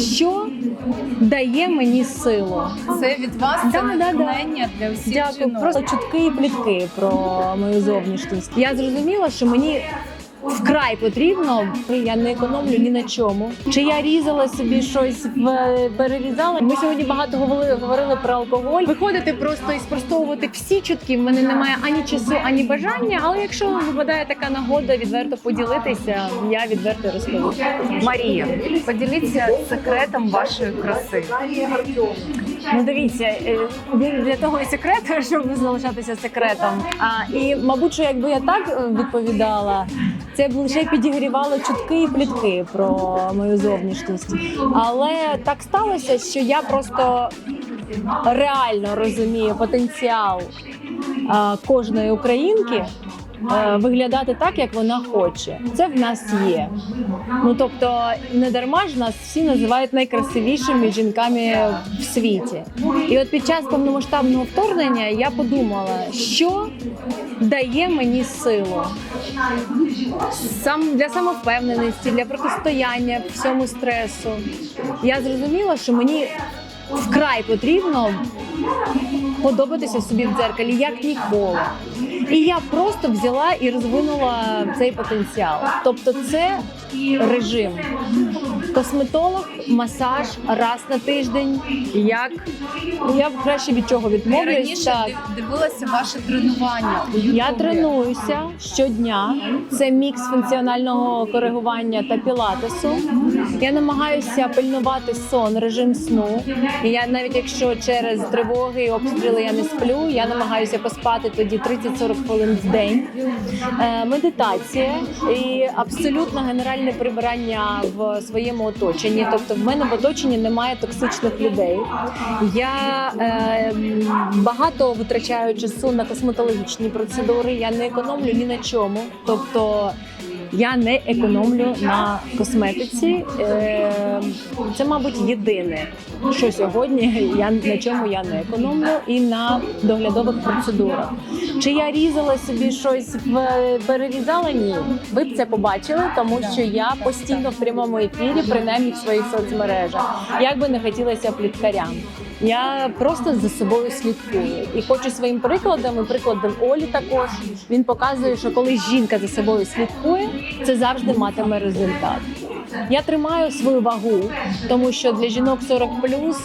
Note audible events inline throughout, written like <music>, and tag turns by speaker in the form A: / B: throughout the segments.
A: що дає мені силу.
B: Це від вас це
A: Да, да, да.
B: для всіх
A: Дякую.
B: жінок.
A: Просто чутки і плітки про мою зовнішність. Я зрозуміла, що мені. Вкрай потрібно, я не економлю ні на чому. Чи я різала собі щось в- перерізала? Ми сьогодні багато говорили, говорили про алкоголь. Виходити просто і спростовувати всі чутки. В мене немає ані часу, ані бажання. Але якщо випадає така нагода відверто поділитися, я відверто розповім.
B: Марія, поділіться секретом вашої краси.
A: Ну дивіться, е, він для того і секрет, <laughs> щоб залишатися секретом. А і мабуть, що якби я так е, відповідала, це б лише підігрівало чутки і плітки про мою зовнішність. Але так сталося, що я просто реально розумію потенціал кожної українки. Е, Виглядати так, як вона хоче, це в нас є. Ну тобто, не дарма ж нас всі називають найкрасивішими жінками в світі. І от під час повномасштабного вторгнення я подумала, що дає мені силу сам для самовпевненості, для протистояння всьому стресу. Я зрозуміла, що мені вкрай потрібно подобатися собі в дзеркалі як ніколи. І я просто взяла і розвинула цей потенціал. Тобто, це режим. Косметолог, масаж раз на тиждень. Як я краще від чого відмовлюсь.
B: Раніше
A: Так.
B: дивилася ваше тренування. у
A: Я тренуюся щодня. Це мікс функціонального коригування та пілатесу. Я намагаюся пильнувати сон, режим сну. І я навіть якщо через тривоги і обстріли я не сплю, я намагаюся поспати тоді 30-40 хвилин в день. Е, медитація і абсолютно генеральне прибирання в своєму оточенні. Тобто, в мене в оточенні немає токсичних людей. Я е, багато витрачаю часу на косметологічні процедури. Я не економлю ні на чому. Тобто я не економлю на косметиці. Е, Це, мабуть, єдине, що сьогодні я на чому я не економлю, і на доглядових процедурах. Чи я різала собі щось в перерізала? Ні. Ви б це побачили, тому що я постійно в прямому ефірі, принаймні в своїх соцмережах. Як би не хотілося пліткарям. Я просто за собою слідкую і хочу своїм прикладом і прикладом Олі також. Він показує, що коли жінка за собою слідкує, це завжди матиме результат. Я тримаю свою вагу, тому що для жінок 40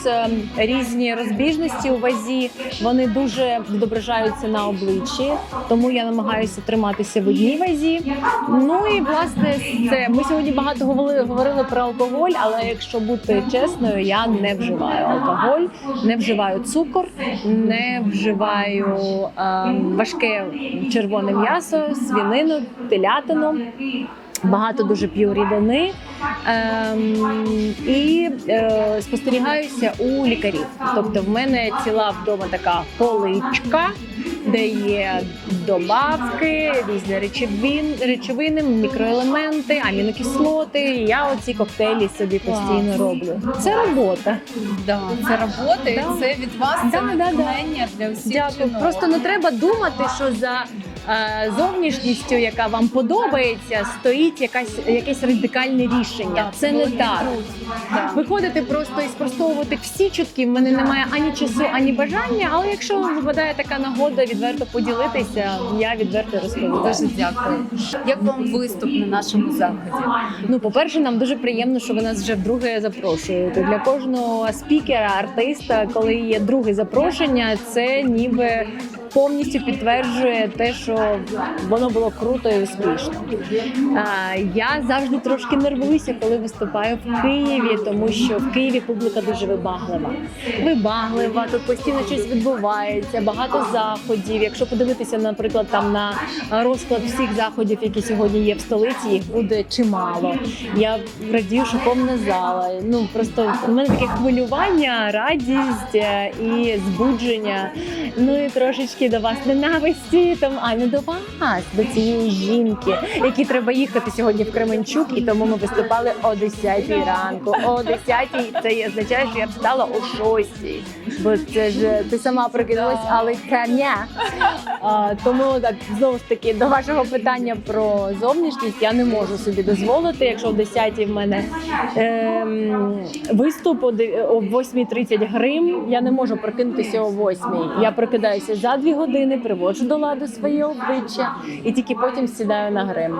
A: ем, різні розбіжності у вазі вони дуже відображаються на обличчі, тому я намагаюся триматися в одній вазі. Ну і власне це ми сьогодні багато говорили, говорили про алкоголь, але якщо бути чесною, я не вживаю алкоголь, не вживаю цукор, не вживаю ем, важке червоне м'ясо, свінину, телятину. Багато дуже п'ю рідини ем, і е, спостерігаюся у лікарів. Тобто, в мене ціла вдома така поличка, де є добавки, різні речовин, речовини, мікроелементи, амінокислоти. І Я оці коктейлі собі постійно роблю. Це робота.
B: Да, це робота, і
A: Да.
B: це від вас
A: Да,
B: це
A: да, да.
B: натхнення для всіх
A: Дякую.
B: жінок.
A: Просто не треба думати, що за зовнішністю, яка вам подобається, стоїть якась якесь радикальне рішення. Це не так. Виходити просто і спростовувати всі чутки. В мене немає ані часу, ані бажання. Але якщо випадає така нагода відверто поділитися, я відверто розповідаю.
B: Дуже дякую. Як вам виступ на нашому заході?
A: Ну, по-перше, нам дуже приємно, що ви нас вже вдруге запрошуєте. Для кожного спікера, артиста, коли є друге запрошення, це ніби повністю підтверджує те, що воно було круто і успішно. Я завжди трошки нервуюся, коли виступаю в Києві, тому що в Києві публіка дуже вибаглива. Вибаглива, тут постійно щось відбувається, багато заходів. Якщо подивитися, наприклад, там на розклад всіх заходів, які сьогодні є в столиці, їх буде чимало. Я радію, що повна зала. Ну просто у мене таке хвилювання, радість е, і збудження. Ну і трошечки трошки до вас ненависті, тому а не до вас, до цієї жінки, якій треба їхати сьогодні в Кременчук, і тому ми виступали о 10-й ранку. О 10 це означає, що я встала о 6. Бо це ж ти сама прикинулась, але коня. Тому так знову ж таки до вашого питання про зовнішність я не можу собі дозволити. Якщо о 10 в мене ем, виступ о де- о 8.30 грим, я не можу прокинутися о 8. Я прокидаюся за 2 години, приводжу до ладу своє обличчя і тільки потім сідаю на грим.